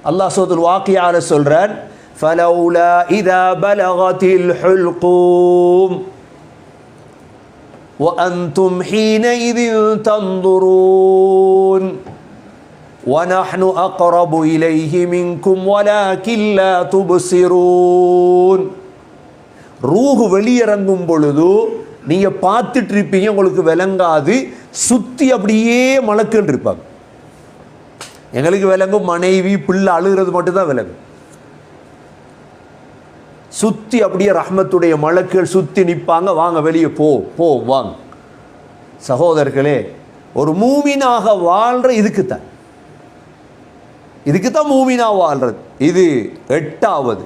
அல்லாஹ் சோதுல் வாக்கியால சொல்றான் فلولا إذا بلغت الحلقوم وأنتم حينئذ تنظرون ونحن أقرب إليه منكم ولكن لا تبصرون ரூஹு வெளியிறங்கும் பொழுது நீங்க பார்த்துட்டு இருப்பீங்க உங்களுக்கு விளங்காது சுத்தி அப்படியே மலக்குகள் இருப்பாங்க எங்களுக்கு விளங்கும் மனைவி பிள்ளை அழுகிறது மட்டும்தான் விளங்கும். சுத்தி அப்படியே ரஹ்மத்துடைய மலக்குகள் சுத்தி நிற்பாங்க வாங்க வெளியே போ போ வாங்க. சகோதரர்களே ஒரு மூமினாக வாழ்கிற இதுக்கு தான் இதுக்கு தான் மூமினா வாழ்கிறது இது எட்டாவது.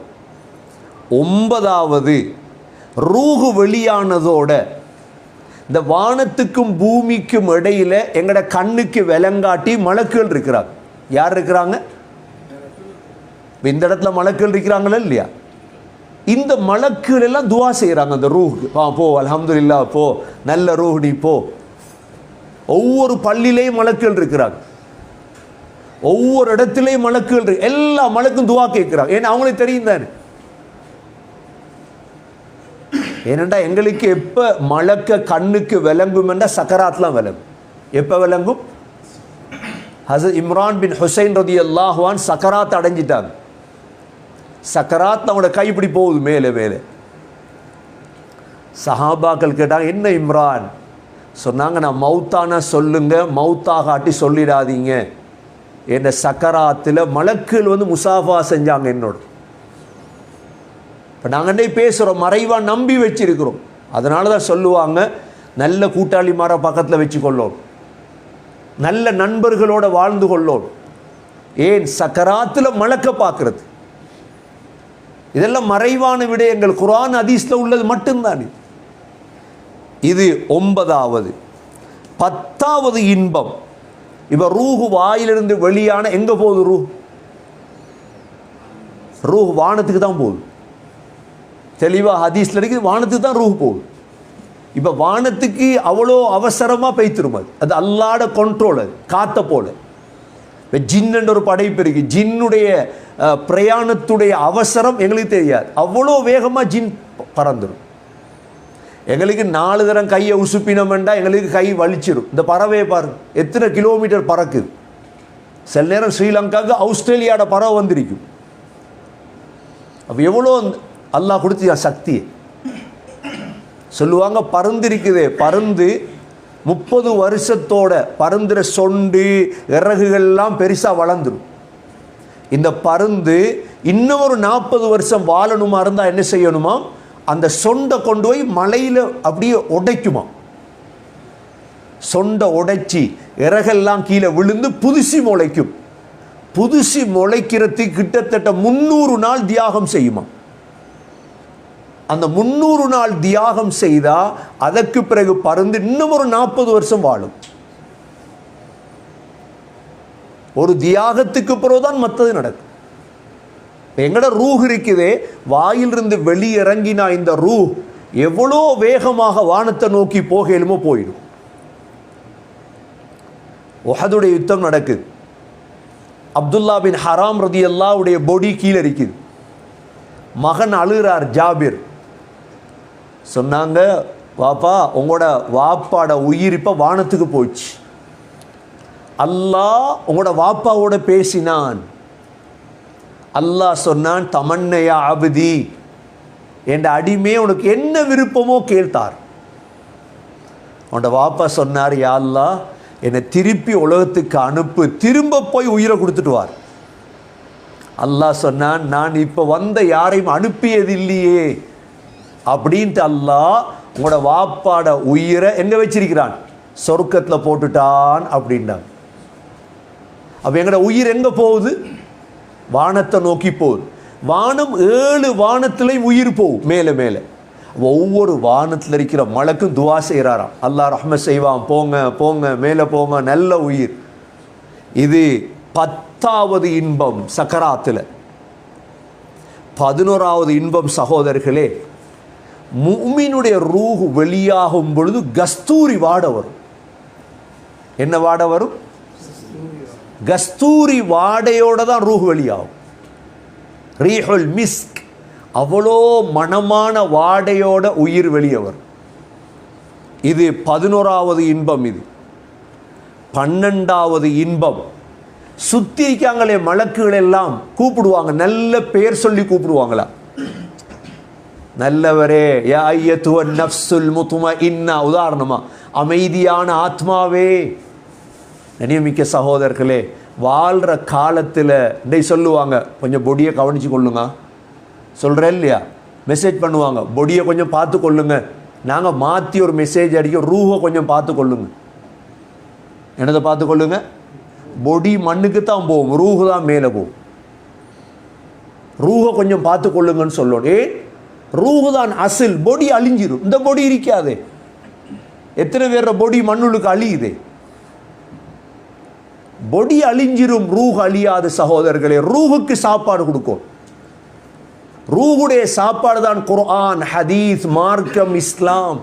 ஒன்பதாவது ரூகு வெளியானதோட இந்த வானத்துக்கும் பூமிக்கும் இடையில எங்களோட கண்ணுக்கு விலங்காட்டி மலக்குகள் இருக்கிறாங்க. யார் இருக்கிறாங்க? இந்த இடத்துல மலக்குகள் இருக்கிறாங்களா இல்லையா? இந்த மலக்குகள் எல்லாம் துவா செய்கிறாங்க அந்த ரூஹுக்கு. ஆ போ அல்ஹம்துலில்லாஹ் போ. நல்ல ரூஹ் நீ போ. ஒவ்வொரு பள்ளியிலையும் மலக்குகள் இருக்கிறாங்க. ஒவ்வொரு இடத்துலையும் மலக்குகள் இருக்கு எல்லா மலக்கும் துவா கேட்குறாங்க. ஏன்னா அவங்களுக்கு தெரியும் தானே? ஏனண்டா எங்களுக்கு எப்போ மலக்க கண்ணுக்கு விளங்கும் என்றால் சக்கராத்லாம் விளங்கும். எப்போ விளங்கும்? ஹசத் இம்ரான் பின் ஹுசைன் ரதி அல்லாஹ்வான் சக்கராத் அடைஞ்சிட்டாங்க. சக்கராத் அவனோட கைப்பிடி போகுது மேலே மேலே. சஹாபாக்கள் கேட்டாங்க என்ன இம்ரான்? சொன்னாங்க நான் மவுத்தான சொல்லுங்க மௌத்தாகாட்டி சொல்லிடாதீங்க. என்ன சக்கராத்தில் மலக்குகள் வந்து முசாஃபா செஞ்சாங்க என்னோட. இப்போ நாங்கள் பேசுகிறோம் மறைவாக நம்பி வச்சிருக்கிறோம். அதனால தான் சொல்லுவாங்க நல்ல கூட்டாளி மாற பக்கத்தில் வச்சு கொள்ளோம் நல்ல நண்பர்களோட வாழ்ந்து கொள்ளோம். ஏன்? சக்கராத்தில் மலக்க பார்க்கறது. இதெல்லாம் மறைவான விடயங்கள். குரான் ஹதீஸ்ல உள்ளது மட்டும்தான் இது. ஒன்பதாவது. பத்தாவது இன்பம். இப்ப ரூஹு வாயிலிருந்து வெளியான எங்க போகுது ரூ? ரூஹ் வானத்துக்கு தான் போகுது. தெளிவாக ஹதீஸ்ல இருக்கு வானத்துக்கு தான் ரூஹ் போகுது. இப்போ வானத்துக்கு அவ்வளோ அவசரமாக பெய்த்திரும் அது. அது அல்லாட கண்ட்ரோல் அது. காத்த போல. இப்போ ஜின்னுன்ற ஒரு படைப்பு இருக்குது ஜின்னுடைய பிரயாணத்துடைய அவசரம் எங்களுக்கு தெரியாது. அவ்வளோ வேகமாக ஜின் பறந்துடும் எங்களுக்கு நாலு தரம் கையை உசுப்பினோம்டா எங்களுக்கு கை வலிச்சிடும் இந்த பறவையை பாருங்க. எத்தனை கிலோமீட்டர் பறக்குது. சில நேரம் ஸ்ரீலங்காவுக்கு ஆஸ்திரேலியாவோட பறவை வந்திருக்கும். அப்போ எவ்வளோ அல்லாஹ் கொடுத்து சக்தியை. சொல்லுவாங்க பருந்திருக்குதே. பருந்து முப்பது வருஷத்தோட பருந்துற சொண்டு இறகுகள்லாம் பெருசாக வளர்ந்துடும் இந்த பருந்து இன்னும் ஒரு நாற்பது வருஷம் வாழணுமா இருந்தால் என்ன செய்யணுமா? அந்த சொண்டை கொண்டு போய் மலையில் அப்படியே உடைக்குமா. சொண்டை உடைச்சி இறகெல்லாம் கீழே விழுந்து புதுசி முளைக்கும். புதுசி முளைக்கிறதுக்கு கிட்டத்தட்ட முந்நூறு நாள் தியாகம் செய்யுமா. அந்த முந்நூறு நாள் தியாகம் செய்தா அதற்கு பிறகு பருந்து இன்னும் ஒரு நாற்பது வருஷம் வாழும். ஒரு தியாகத்துக்கு பிறகுதான் மற்றது நடக்கும். எங்கட ரூஹ் இருக்குதே வாயிலிருந்து வெளியிறங்கினா இந்த ரூ எவ்வளோ வேகமாக வானத்தை நோக்கி போகலுமோ போயிடும். உஹதுடைய யுத்தம் நடக்குது. அப்துல்லா பின் ஹராம் ரதி அல்லாவுடைய பொடி கீழே இருக்குது. மகன் அழுகிறார் ஜாபிர். சொன்னாங்க வாப்பா உங்களோட வாப்பாட உயிர் இப்போ வானத்துக்கு போச்சு. அல்லாஹ் உங்களோட வாப்பாவோட பேசினான். அல்லாஹ் சொன்னான் தமன்னையா அபதி. என்ற அடிமே உனக்கு என்ன விருப்பமோ கேட்டார். உன்னோட வாப்பா சொன்னார் யா அல்லாஹ் என்னை திருப்பி உலகத்துக்கு அனுப்பு. திரும்ப போய் உயிரை கொடுத்துட்டுவார் அல்லாஹ் சொன்னான் நான் இப்போ வந்த யாரையும் அனுப்பியது இல்லையே அப்படின்ட்டு அல்லாஹ் உங்களோட வாப்பாட உயிரை எங்கே வச்சிருக்கிறான்? சொர்க்கத்தில் போட்டுட்டான் அப்படின்றான். அப்போ எங்களோட உயிர் எங்கே போகுது? வானத்தை நோக்கி போகுது. வானம் ஏழு வானத்திலையும் உயிர் போகும் மேலே மேலே. ஒவ்வொரு வானத்தில் இருக்கிற மலக்கும் துவா செய்கிறாராம் அல்லா ரஹ்ம செய்வான் போங்க போங்க மேலே போங்க நல்ல உயிர். இது பத்தாவது இன்பம் சக்கராத்தில். பதினோராவது இன்பம் சகோதரர்களே முஃமினுடைய ரூஹு வெளியாகும் பொழுது கஸ்தூரி வாட வரும். என்ன வாட வரும்? கஸ்தூரி வாடையோட தான் ரூஹ் வெளியாகும். ரீஹுல் மிஸ்க் அவ்வளோ மனமான வாடையோட உயிர் வெளியே வரும். இது பதினோராவது இன்பம் இது. பன்னெண்டாவது இன்பம். சுத்தி இருக்காங்களே மலக்குகள் எல்லாம் கூப்பிடுவாங்க நல்ல பேர் சொல்லி கூப்பிடுவாங்களா? நல்லவரே யா நஃப்சுல் முத்தும இன்னா உதாரணமா அமைதியான ஆத்மாவே. நியமிக்க சகோதரர்களே வாழ்கிற காலத்தில் டே சொல்லுவாங்க கொஞ்சம் பொடியை கவனிச்சு கொள்ளுங்க. சொல்கிறேன் இல்லையா? மெசேஜ் பண்ணுவாங்க பொடியை கொஞ்சம் பார்த்து கொள்ளுங்க. நாங்கள் மாற்றி ஒரு மெசேஜ் அடிக்க ரூஹை கொஞ்சம் பார்த்து கொள்ளுங்க. என்னதை பார்த்து கொள்ளுங்க? பொடி மண்ணுக்கு தான் போகும் ரூஹு தான் மேலே போகும். ரூஹை கொஞ்சம் பார்த்து கொள்ளுங்கன்னு சொல்லணும். ஏன் ரூஹு தான் அசில் பொடி அழிஞ்சிரும். இந்த பொடி இருக்காதே. எத்தனை பேர் பொடி மண்ணுளுக்கு அழியுது. பொடி அழிஞ்சிரும் ரூஹ் அழியாத சகோதரர்களே. ரூஹுக்கு சாப்பாடு கொடுக்கும். ரூஹுடைய சாப்பாடு தான் குர்ஆன் ஹதீஸ் மார்க்கம் இஸ்லாம்.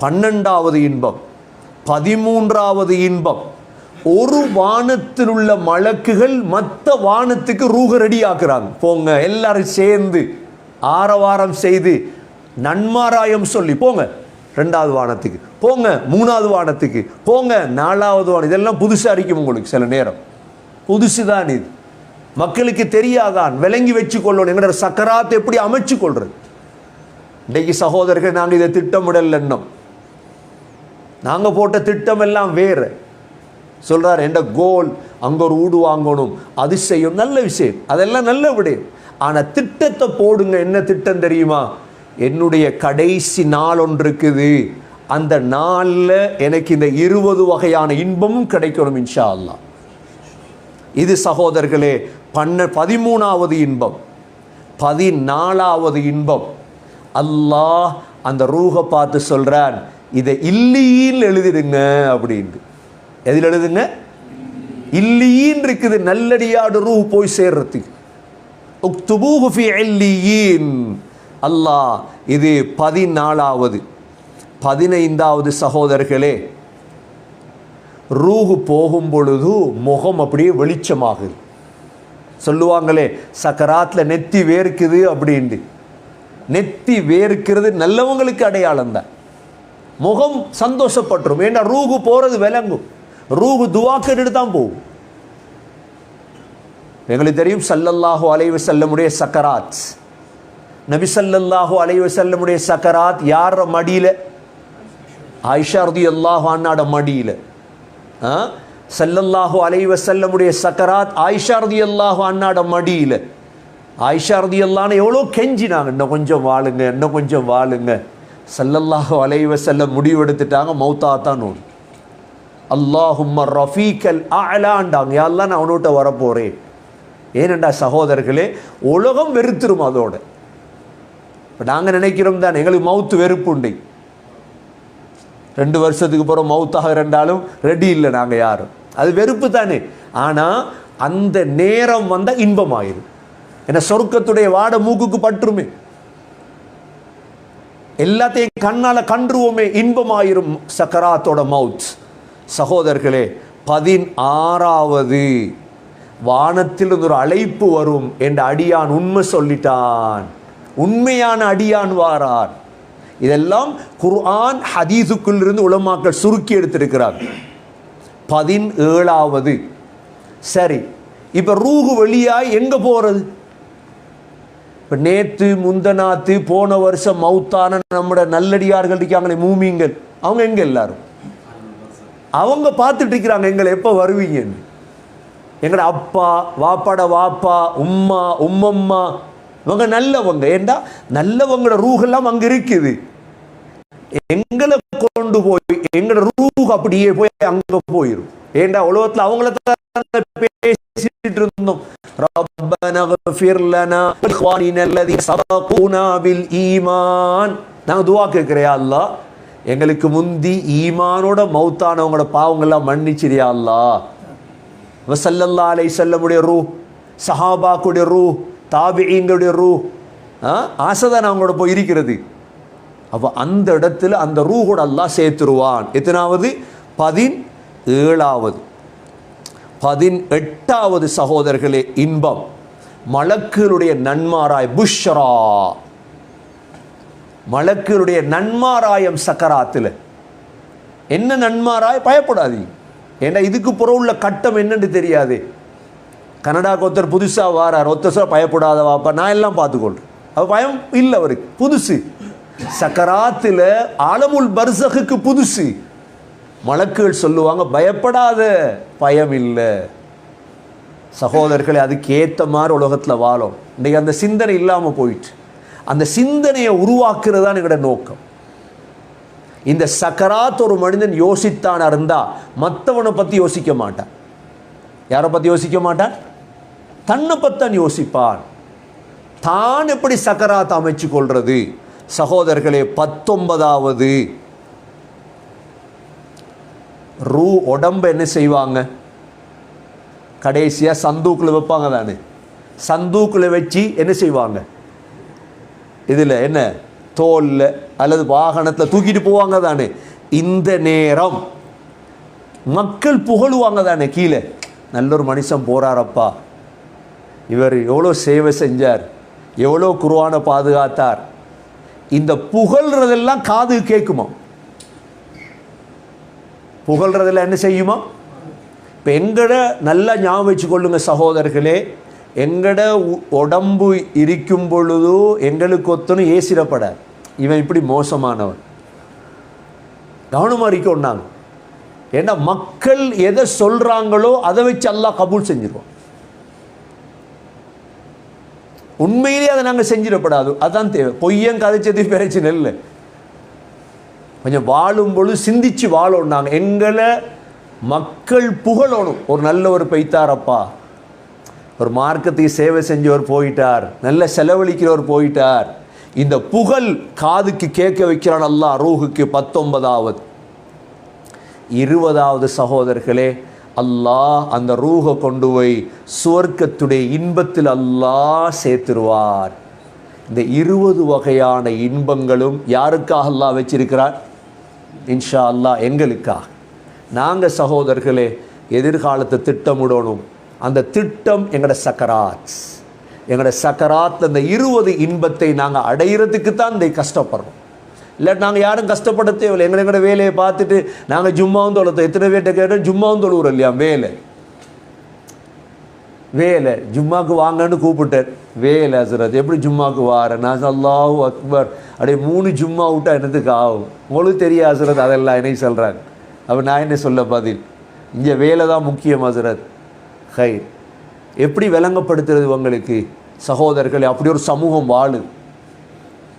பன்னெண்டாவது இன்பம் பதிமூன்றாவது இன்பம். ஒரு வானத்தில் உள்ள மலக்குகள் மற்ற வானத்துக்கு ரூக ரெடி ஆக்குறாங்க போங்க எல்லாரும் சேர்ந்து ஆரவாரம் செய்து நன்மாராயம் சொல்லி போங்க ரெண்டாவது வானத்துக்கு போங்க மூணாவது வானத்துக்கு போங்க நாலாவது வானம். இதெல்லாம் புதுசாக இருக்கும் உங்களுக்கு சில நேரம். புதுசு தான் இது. மக்களுக்கு தெரியாதான் விளங்கி வச்சு கொள்ளணும் எங்களோட சக்கராத்தை எப்படி அமைச்சு கொள்றது இன்றைக்கு சகோதரர்கள் நாங்கள் இதை திட்டமிடல் எண்ணம் நாங்கள் போட்ட திட்டம் எல்லாம் வேறு. சொல்கிறார் என்ற கோல் அங்கே ஒரு வீடு வாங்கணும். அதிசயம் நல்ல விஷயம். அதெல்லாம் நல்ல விடயம் ஆனால் திட்டத்தை போடுங்க என்ன திட்டம் தெரியுமா? என்னுடைய கடைசி நாள் ஒன்று இருக்குது அந்த நாளில் எனக்கு இந்த இருபது வகையான இன்பமும் கிடைக்கணும் இன்ஷா அல்லாஹ் இது சகோதரர்களே பன்ன பதிமூணாவது இன்பம். பதினாலாவது இன்பம். அல்லாஹ் அந்த ரூஹை பார்த்து சொல்கிறான் இதை இல்லியில் எழுதிடுங்க அப்படின்ட்டு. எதில் எழுதுங்க? இல்லியின் இருக்குது நல்லடியாடு ரூ போய் சேர்றதுக்கு. உக்துபூஹு ஃபி இல்லியின். அல்லாஹ் இது பதினாலாவது பதினைந்தாவது சகோதரர்களே ரூஹு போகும் பொழுது முகம் அப்படியே வெளிச்சமாகுது. சொல்லுவாங்களே சக்கராத்தில் நெத்தி வேர்க்குது அப்படின்ட்டு. நெத்தி வேர்க்கிறது நல்லவங்களுக்கு அடையாளம் தான். முகம் சந்தோஷப்பட்டுரும். ஏன்னா ரூகு போகிறது விளங்கும். ரூஹு துவாக்கெட்டு தான் போகும் எங்களுக்கு தெரியும் சல்லல்லாஹு அலைவு செல்லமுடைய சக்கராத். நபி சல்லல்லாஹு அலைவு செல்லமுடைய சக்கராத் யார மடியில்? ஆயிஷா ரதி அல்லாஹ் அண்ணாட மடியில். ஆ? சல்லல்லாஹு அலைவ செல்லமுடைய சக்கராத் ஆயிஷா ரதி அல்லாஹு அண்ணாட மடியில். ஆயிஷா ரதி அல்லான்னு எவ்வளோ கெஞ்சினாங்க. இன்னும் கொஞ்சம் வாழுங்க இன்னும் கொஞ்சம் வாழுங்க. சல்லல்லாஹு அலைவ செல்ல முடிவெடுத்துட்டாங்க மௌத்தா தான் நோடு. அல்லாஹும்ம ரஃபீக்கல் ஆலாண்டாங்க யாரெல்லாம் நான் அவனோட்ட வரப்போகிறேன் ஏனண்டா சகோதரர்களே உலகம் வெறுத்துரும் அதோட. இப்போ நாங்கள் நினைக்கிறோம் தான் எங்களுக்கு மவுத்து வெறுப்புண்டு. ரெண்டு வருஷத்துக்கு அப்புறம் மவுத்தாக ரெண்டாலும் ரெடி இல்லை நாங்கள் யாரும். அது வெறுப்பு தானே. ஆனால் அந்த நேரம் வந்தால் இன்பமாயிரும். ஏன்னா சொர்க்கத்துடைய வாட மூக்குக்கு பற்றுமே எல்லாத்தையும் கண்ணால் கன்றுவோமே இன்பமாயிரும் சக்கராத்தோட மவுத். சகோதரர்களே பதினாறாவது வானத்தில் ஒரு அழைப்பு வரும் என்ற அடியான் உண்மை சொல்லிட்டான். உண்மையான அடியான் வாரான் இதெல்லாம் குர்ஆன் ஹதீஸுக்குள் இருந்து உலமாக்கள் சுருக்கி எடுத்திருக்கிறார். பதினேழாவது. சரி இப்போ ரூகு வெளியாய் எங்கே போகிறது இப்போ நேற்று முந்தநாத்து போன வருஷம் மௌத்தான நம்மட நல்லடியார்கள் இருக்காங்களே மூமிங்கள் அவங்க எங்கே எல்லாரும்? அவங்க பார்த்துட்டு இருக்கிறாங்க எங்களை எப்போ வருவீங்கன்னு. எங்கட அப்பா வாப்பாட வாப்பா உம்மா உம்மம்மா இவங்க நல்லவங்க. ஏண்டா? நல்லவங்களோட ரூகெல்லாம் அங்கே இருக்குது. எங்களை கொண்டு போய் எங்களோட ரூஹ் அப்படியே போய் அங்க போயிரும். ஏண்டா? உலகத்துல அவங்கள பேசிட்டு இருந்தோம். ரப்பனா ஃபிர் ஈமான். நாங்க துஆ கேட்கிறேன் அல்லாஹ். எங்களுக்கு முந்தி ஈமானோட மௌத்தானவங்களோட பாவங்கள்லாம் மன்னிச்சிரியா அல்லாஹ். வசல்லல்லா அலை செல்லமுடைய ரூ சஹாபாக்குடைய ரூ தாபிங்களுடைய ரூ ஆசைதான் அவங்களோட போய் இருக்கிறது. அப்போ அந்த இடத்துல அந்த ரூஹோட அல்லாஹ் சேர்த்துருவான். எத்தனாவது? பதின் ஏழாவது பதினெட்டாவது சகோதரர்களே இன்பம். மலக்குகளுடைய நன்மாராய் புஷ்ரா. மலக்குகளுடைய நன்மாராயம் சக்கராத்தில். என்ன நன்மாராய்? பயப்படாதீங்க. ஏன்னா இதுக்கு புறம் உள்ள கட்டம் என்னன்னு தெரியாது. கனடாக்கு ஒருத்தர் புதுசாக வாரார். ஒருத்தர் சொல்ல பயப்படாத வாப்பா நான் எல்லாம் பார்த்துக்கொள்றேன். அப்போ பயம் இல்லை அவருக்கு. புதுசு. சக்கராத்தில் ஆலமுல் பர்சகுக்கு புதுசு. மலக்குகள் சொல்லுவாங்க பயப்படாத பயம் இல்லை. சகோதரர்களை அதுக்கு ஏற்ற மாதிரி உலகத்தில் வாழும். இன்றைக்கி அந்த சிந்தனை இல்லாமல் போயிட்டு. அந்த சிந்தனையை உருவாக்குறது தான் எங்களோட நோக்கம். இந்த சக்கராத் ஒரு மனிதன் யோசித்தான் இருந்தால் மற்றவனை பற்றி யோசிக்க மாட்டான். யாரை பற்றி யோசிக்க மாட்டான்? தன்னை பற்றி யோசிப்பான். தான் எப்படி சக்கராத் அமைச்சு கொள்வது சகோதரர்களே பத்தொன்பதாவது. ரூ உடம்பு என்ன செய்வாங்க? கடைசியாக சந்தூக்கில் வைப்பாங்க தானே. சந்தூக்கில் வச்சு என்ன செய்வாங்க? இதில் என்ன? தோலில் அல்லது வாகனத்தில் தூக்கிட்டு போவாங்க தானே. இந்த நேரம் மக்கள் புகழுவாங்க தானே கீழே. நல்ல ஒரு மனுஷன் போகிறாரப்பா இவர் எவ்வளோ சேவை செஞ்சார். எவ்வளோ குருவான பாதுகாத்தார். இந்த புகழ்றதெல்லாம் காது கேட்குமா? புகழ்றதெல்லாம் என்ன செய்யுமா? இப்போ எங்கட நல்லா ஞாபகம் வச்சுக்கொள்ளுங்க சகோதரர்களே. எங்கட உ- உடம்பு இருக்கும் பொழுது எங்களுக்கு ஒத்தனும் ஏசிடப்பட இவன் இப்படி மோசமானவன். கவனமாக இருக்கொண்டாங்க ஏன்னா மக்கள் எதை சொல்கிறாங்களோ அதை வச்சு எல்லாம் கபூல் செஞ்சிருவோம் உண்மையிலேயே அதை நாங்கள் செஞ்சிடப்படாது. அதான் தேவை. பொய்யன் கதைச்சது பிரச்சனை இல்லை. கொஞ்சம் வாழும் பொழுது சிந்திச்சு வாழணும் நாங்கள் எங்களை மக்கள் புகழணும். ஒரு நல்ல ஒரு பைத்தாரப்பா. ஒரு மார்க்கத்தை சேவை செஞ்சவர் போயிட்டார். நல்ல செலவழிக்கிறவர் போயிட்டார். இந்த புகழ் காதுக்கு கேட்க வைக்கிறான் அல்லாஹ் ரூஹுக்கு பத்தொன்பதாவது. இருபதாவது சகோதரர்களே அல்லாஹ் அந்த ரூஹை கொண்டு போய் சுவர்க்கத்துடைய இன்பத்தில் அல்லாஹ் சேர்த்துருவார். இந்த இருபது வகையான இன்பங்களும் யாருக்காக அல்லாஹ் வச்சிருக்கிறார்? இன்ஷா அல்லாஹ் எங்களுக்காக. நாங்கள் சகோதரர்களே எதிர்காலத்தை திட்டமிடணும். அந்த திட்டம் எங்களோட சக்கராத். எங்களோட சக்கராத் அந்த இருபது இன்பத்தை நாங்கள் அடையிறதுக்கு தான் இந்த கஷ்டப்படுறோம். இல்லை நாங்கள் யாரும் கஷ்டப்பட தேவையில்லை. எங்களை எங்களோட வேலையை பார்த்துட்டு நாங்கள் ஜும்மாவும் தொழுத்தோம் எத்தனை பேர்ட்ட கேட்டோம்? ஜும்மாவும் தொழுவுறோம் இல்லையா? வேலை. வேலை. ஜும்மாவுக்கு வாங்கன்னு கூப்பிட்டேன். வேலை ஹசரத். எப்படி ஜும்மாக்கு வாரேன் நான் அல்லாஹு அக்பர். அப்படியே மூணு ஜும்மா விட்டா என்னத்துக்கு ஆகும்? உங்களுக்கு தெரியா ஹசரத். அதெல்லாம் என்னை சொல்கிறாங்க அப்போ நான் என்ன சொல்ல பதில்? இங்கே வேலை தான் முக்கியம் ஹசரத். ஹை எப்படி விளங்கப்படுத்துறது இவங்களுக்கு? சகோதரர்களே அப்படி ஒரு சமூகம் வாழு.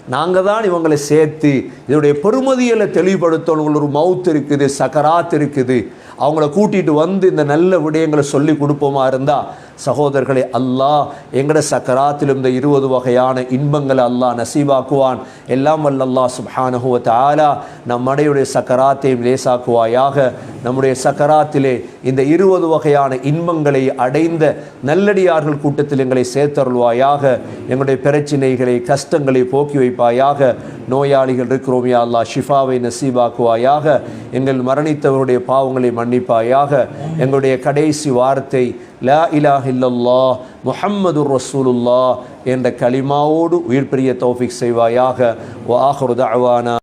நாங்கள் தான் இவங்களை சேர்த்து இதனுடைய பெருமதிகளை தெளிவுபடுத்தணும். ஒரு மவுத் இருக்குது சக்கராத் இருக்குது. அவங்கள கூட்டிகிட்டு வந்து இந்த நல்ல விடயங்களை சொல்லி கொடுப்போமா இருந்தால் சகோதரர்களே அல்லாஹ் எங்கட சக்கராத்திலும் இந்த இருபது வகையான இன்பங்களை அல்லாஹ் நசீவாக்குவான். எல்லாம் வல்ல அல்லாஹ் சுப்ஹானஹு ஆலா நம்மடையுடைய நம் சக்கராத்தையும் லேசாக்குவாயாக. நம்முடைய சக்கராத்திலே இந்த இருபது வகையான இன்பங்களை அடைந்த நல்லடியார்கள் கூட்டத்தில் எங்களை சேர்த்தருள்வாயாக. எங்களுடைய பிரச்சினைகளை கஷ்டங்களை போக்கி வைப்பாயாக. நோயாளிகள் இருக்கிறோம் யா அல்லாஹ் ஷிஃபாவை நசீபாக்குவாயாக எங்கள் மரணித்தவருடைய பாவங்களை மன்னிப்பாயாக. எங்களுடைய கடைசி வார்த்தை லா இலாஹ இல்லல்லாஹ் முஹம்மது ரசூலுல்லாஹ் என்ற கலிமாவோடு உயிர் பிரிய தௌஃபிக் செய்வாயாக வ ஆஹிரு தஅவானா